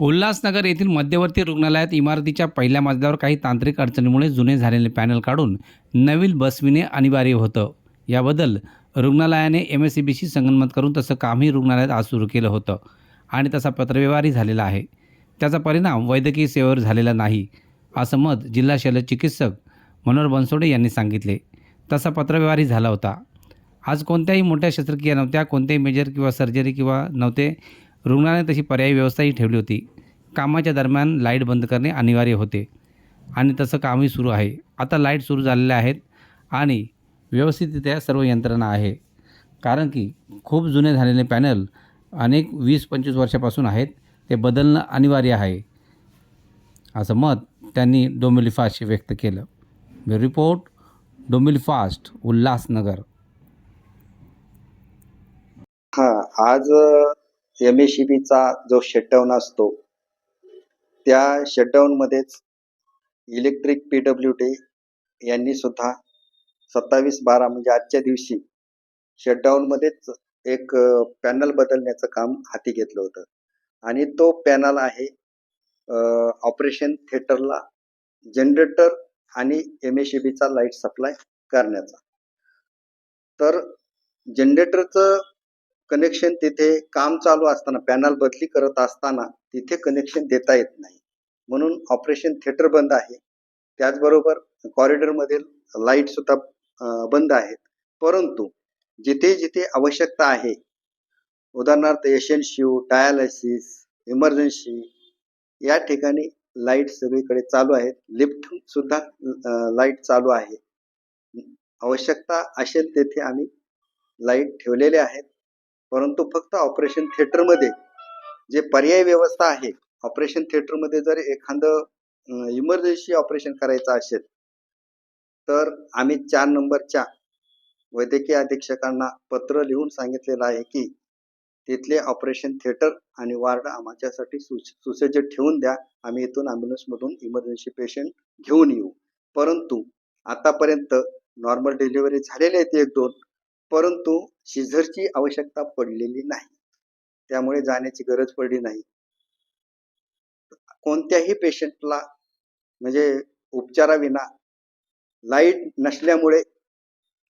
उल्हासनगर येथील मध्यवर्ती रुग्णालयात इमारतीच्या पहिल्या मजल्यावर काही तांत्रिक अडचणीमुळे जुने झालेले पॅनल काढून नवीन बसविणे अनिवार्य होतं. याबद्दल रुग्णालयाने एम एस सी बीशी संगनमत करून तसं कामही रुग्णालयात आज सुरू केलं होतं आणि तसा पत्रव्यवहारही झालेला आहे. त्याचा परिणाम वैद्यकीय सेवेवर झालेला नाही असं मत जिल्हा शल्यचिकित्सक मनोहर बनसोडे यांनी सांगितले. तसा पत्रव्यवहारही झाला होता. आज कोणत्याही मोठ्या शस्त्रक्रिया नव्हत्या कोणत्याही मेजर किंवा सर्जरी किंवा नव्हते रुग्णालयाने तशी पर्यायी व्यवस्थाही ठेवली होती. कामाच्या दरम्यान लाइट बंद करणे अनिवार्य होते. आणि तसं कामही सुरू आहे. आता लाइट सुरू झालेल्या आहेत आणि व्यवस्थितरित्या सर्व यंत्रणा आहे. कारण की खूप जुने झालेले पॅनल अनेक वीस पंचवीस वर्षापासून आहेत. ते बदलणं अनिवार्य आहे. असं मत त्यांनी डोंबिवली फास्टशी व्यक्त केलं. Report Dombivli fast Ulhasnagar. हां आज एम एस बीचा जो शटडाऊन असतो त्या शटडाऊनमध्येच इलेक्ट्रिक पी डब्ल्यू डी यांनी सुद्धा सत्तावीस बारा म्हणजे आजच्या दिवशी शटडाऊनमध्येच एक पॅनल बदलण्याचं काम हाती घेतलं होतं. आणि तो पॅनल आहे ऑपरेशन थिएटरला जनरेटर आणि एम एस बीचा लाइट सप्लाय करण्याचा. तर जनरेटरचं कनेक्शन तिथे काम चालू असताना पॅनल बदली करत असताना तिथे कनेक्शन देता येत नाही. म्हणून ऑपरेशन थिएटर बंद आहे. त्याचबरोबर कॉरिडॉरमधील लाइट सुद्धा बंद आहेत. परंतु जिथे जिथे आवश्यकता आहे उदाहरणार्थ एशियन शिव डायालिसिस इमर्जन्सी या ठिकाणी लाइट सगळीकडे चालू आहेत. लिफ्ट सुद्धा लाइट चालू आहे. आवश्यकता असेल तेथे आम्ही लाइट ठेवलेले आहेत. परंतु फक्त ऑपरेशन थिएटरमध्ये जे पर्याय व्यवस्था आहे ऑपरेशन थिएटरमध्ये जर एखादं इमर्जन्सी ऑपरेशन करायचं असेल तर आम्ही चार नंबरच्या वैद्यकीय अधीक्षकांना पत्र लिहून सांगितलेलं आहे की तिथले ऑपरेशन थिएटर आणि वार्ड आमच्यासाठी सुसज्ज ठेवून द्या. आम्ही इथून ॲम्ब्युलन्समधून इमर्जन्सी पेशंट घेऊन येऊ. परंतु आतापर्यंत नॉर्मल डिलिव्हरी झालेले आहेत एक दोन परंतु शिझरची आवश्यकता पडलेली नाही. त्यामुळे जाण्याची गरज पडली नाही. कोणत्याही पेशंटला म्हणजे उपचाराविना लाइट नसल्यामुळे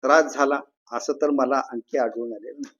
त्रास झाला असं तर मला आणखी आढळून आलेलं नाही.